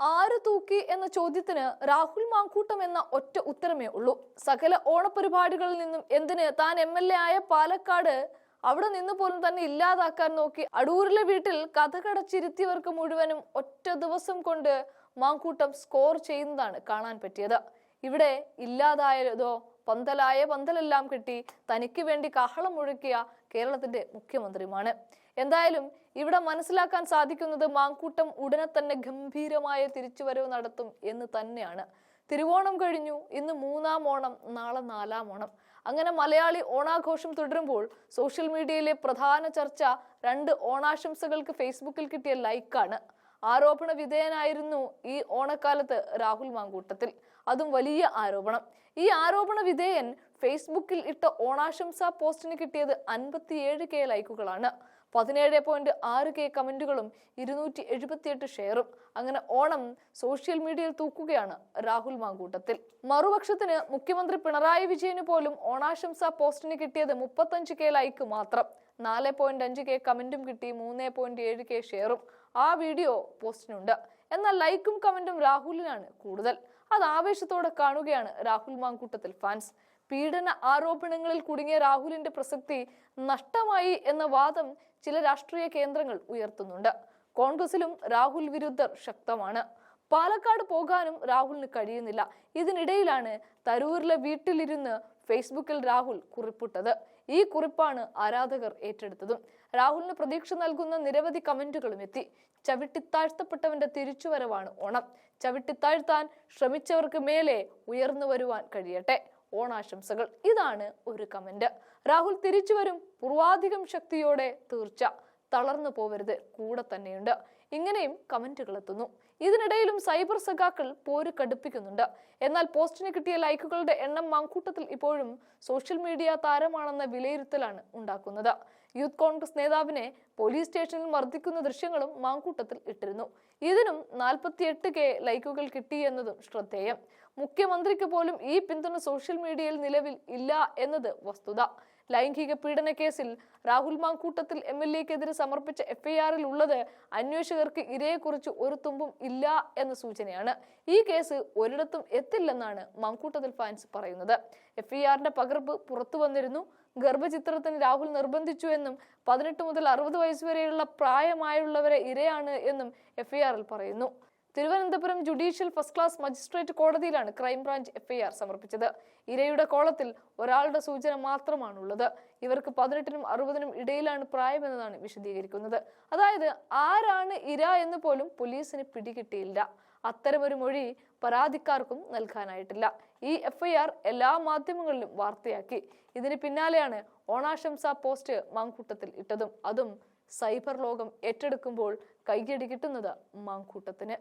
ആര് തൂക്കി എന്ന ചോദ്യത്തിന് രാഹുൽ മാങ്കൂട്ടം എന്ന ഒറ്റ ഉത്തരമേ ഉള്ളൂ. സകല ഓണപരിപാടികളിൽ നിന്നും എന്തിന് താൻ എം എൽ എ ആയ പാലക്കാട് അവിടെ നിന്ന് പോലും തന്നെ ഇല്ലാതാക്കാൻ നോക്കി അടൂരിലെ വീട്ടിൽ കഥകടച്ചിരുത്തിയവർക്ക് മുഴുവനും ഒറ്റ ദിവസം കൊണ്ട് മാങ്കൂട്ടം സ്കോർ ചെയ്യുന്നതാണ് കാണാൻ പറ്റിയത്. ഇവിടെ ഇല്ലാതായതോ പന്തലായ പന്തലെല്ലാം കിട്ടി തനിക്ക് വേണ്ടി കാഹളം മുഴക്കിയ കേരളത്തിന്റെ മുഖ്യമന്ത്രിയുമാണ്. എന്തായാലും ഇവിടെ മനസ്സിലാക്കാൻ സാധിക്കുന്നത് മാങ്കൂട്ടം ഉടനെ തന്നെ ഗംഭീരമായ തിരിച്ചുവരവ് നടത്തും എന്ന് തന്നെയാണ്. തിരുവോണം കഴിഞ്ഞു ഇന്ന് മൂന്നാം ഓണം നാളെ നാലാം ഓണം. അങ്ങനെ മലയാളി ഓണാഘോഷം തുടരുമ്പോൾ സോഷ്യൽ മീഡിയയിലെ പ്രധാന ചർച്ച രണ്ട് ഓണാശംസകൾക്ക് ഫേസ്ബുക്കിൽ കിട്ടിയ ലൈക്കാണ്. ആരോപണ വിധേയനായിരുന്നു ഈ ഓണക്കാലത്ത് രാഹുൽ മാങ്കൂട്ടത്തിൽ. അതും വലിയ ആരോപണം. ഈ ആരോപണ വിധേയൻ ഫേസ്ബുക്കിൽ ഇട്ട ഓണാശംസ പോസ്റ്റിന് കിട്ടിയത് അൻപത്തിയേഴ് കെ ലൈക്കുകളാണ്. പതിനേഴ് പോയിന്റ് ആറ് കെ കമന്റുകളും ഇരുന്നൂറ്റി എഴുപത്തിയെട്ട് ഷെയറും. അങ്ങനെ ഓണം സോഷ്യൽ മീഡിയയിൽ തൂക്കുകയാണ് രാഹുൽ മാങ്കൂട്ടത്തിൽ. മറുപക്ഷത്തിന് മുഖ്യമന്ത്രി പിണറായി വിജയന് പോലും ഓണാശംസ പോസ്റ്റിന് കിട്ടിയത് മുപ്പത്തഞ്ച് കെ ലൈക്ക് മാത്രം. നാല് പോയിന്റ് അഞ്ച് കെ കമന്റും കിട്ടി മൂന്ന് പോയിന്റ് ഏഴ് കെ ഷെയറും. ആ വീഡിയോ പോസ്റ്റിനുണ്ട്. എന്നാൽ ലൈക്കും കമന്റും രാഹുലിനാണ് കൂടുതൽ. അത് ആവേശത്തോടെ കാണുകയാണ് രാഹുൽ മാങ്കൂട്ടത്തിൽ ഫാൻസ്. പീഡന ആരോപണങ്ങളിൽ കുടുങ്ങിയ രാഹുലിന്റെ പ്രസക്തി നഷ്ടമായി എന്ന വാദം ചില രാഷ്ട്രീയ കേന്ദ്രങ്ങൾ ഉയർത്തുന്നുണ്ട്. കോൺഗ്രസിലും രാഹുൽ വിരുദ്ധർ ശക്തമാണ്. പാലക്കാട് പോകാനും രാഹുലിന് കഴിയുന്നില്ല. ഇതിനിടയിലാണ് തരൂരിലെ വീട്ടിലിരുന്ന് ഫേസ്ബുക്കിൽ രാഹുൽ കുറിപ്പിട്ടത്. ഈ കുറിപ്പാണ് ആരാധകർ ഏറ്റെടുത്തതും. രാഹുലിന് പ്രതീക്ഷ നൽകുന്ന നിരവധി കമന്റുകളും എത്തി. ചവിട്ടിത്താഴ്ത്തപ്പെട്ടവന്റെ തിരിച്ചുവരവാണ് ഓണം. ചവിട്ടിത്താഴ്ത്താൻ ശ്രമിച്ചവർക്ക് മേലെ ഉയർന്നു വരുവാൻ കഴിയട്ടെ. ഓണാശംസകൾ. ഇതാണ് ഒരു കമന്റ്. രാഹുൽ തിരിച്ചു വരും. പൂർവാധികം ശക്തിയോടെ തീർച്ച. തളർന്നു പോവരുത്. കൂടെ തന്നെയുണ്ട്. ഇങ്ങനെയും കമന്റുകൾ എത്തുന്നു ഇതിനിടയിലും സൈബർ സഖാക്കൾ പോര് കടുപ്പിക്കുന്നുണ്ട്. എന്നാൽ പോസ്റ്റിന് കിട്ടിയ ലൈക്കുകളുടെ എണ്ണം മാങ്കൂട്ടത്തിൽ ഇപ്പോഴും സോഷ്യൽ മീഡിയ താരമാണെന്ന വിലയിരുത്തലാണ് ഉണ്ടാക്കുന്നത്. യൂത്ത് കോൺഗ്രസ് നേതാവിനെ പോലീസ് സ്റ്റേഷനിൽ മർദ്ദിക്കുന്ന ദൃശ്യങ്ങളും മാങ്കൂട്ടത്തിൽ ഇട്ടിരുന്നു. ഇതിനും നാൽപ്പത്തിയെട്ട് കെ ലൈക്കുകൾ കിട്ടി എന്നതും ശ്രദ്ധേയം. മുഖ്യമന്ത്രിക്ക് പോലും ഈ പിന്തുണ സോഷ്യൽ മീഡിയയിൽ നിലവിൽ ഇല്ല എന്നത് വസ്തുത. ലൈംഗിക പീഡന കേസിൽ രാഹുൽ മാങ്കൂട്ടത്തിൽ എം എൽ എക്കെതിരെ സമർപ്പിച്ച എഫ്ഐആറിൽ ഉള്ളത് അന്വേഷകർക്ക് ഇരയെക്കുറിച്ച് ഒരു തുമ്പും ഇല്ല എന്ന സൂചനയാണ് ഈ കേസ് ഒരിടത്തും എത്തില്ലെന്നാണ് മാങ്കൂട്ടത്തിൽ ഫാൻസ് പറയുന്നത്. എഫ് ഇ ആറിന്റെ പകർപ്പ് പുറത്തു വന്നിരുന്നു. ഗർഭചിത്രത്തിന് രാഹുൽ നിർബന്ധിച്ചു എന്നും പതിനെട്ട് മുതൽ അറുപത് വയസ്സ് വരെയുള്ള പ്രായമായുള്ളവരെ ഇരയാണ് എന്നും എഫ് ഐ ആറിൽ പറയുന്നു. Thiruvananthapuram judicial first class magistrate കോടതിയിലാണ് ക്രൈംബ്രാഞ്ച് എഫ്ഐആർ സമർപ്പിച്ചത്. ഇരയുടെ കോളത്തിൽ ഒരാളുടെ സൂചന മാത്രമാണുള്ളത്. ഇവർക്ക് പതിനെട്ടിനും അറുപതിനും ഇടയിലാണ് പ്രായമെന്നതാണ് വിശദീകരിക്കുന്നത്. അതായത് ആരാണ് ഇര എന്ന് പോലും പോലീസിന് പിടികിട്ടിയില്ല. അത്തരമൊരു മൊഴി പരാതിക്കാർക്കും നൽകാനായിട്ടില്ല. ഈ എഫ്ഐആർ എല്ലാ മാധ്യമങ്ങളിലും വാർത്തയാക്കി. ഇതിന് പിന്നാലെയാണ് ഓണാശംസ പോസ്റ്റ് മാങ്കൂട്ടത്തിൽ ഇട്ടതും. അതും സൈബർ ലോകം ഏറ്റെടുക്കുമ്പോൾ കൈയടി കിട്ടുന്നത് മാങ്കൂട്ടത്തിന്.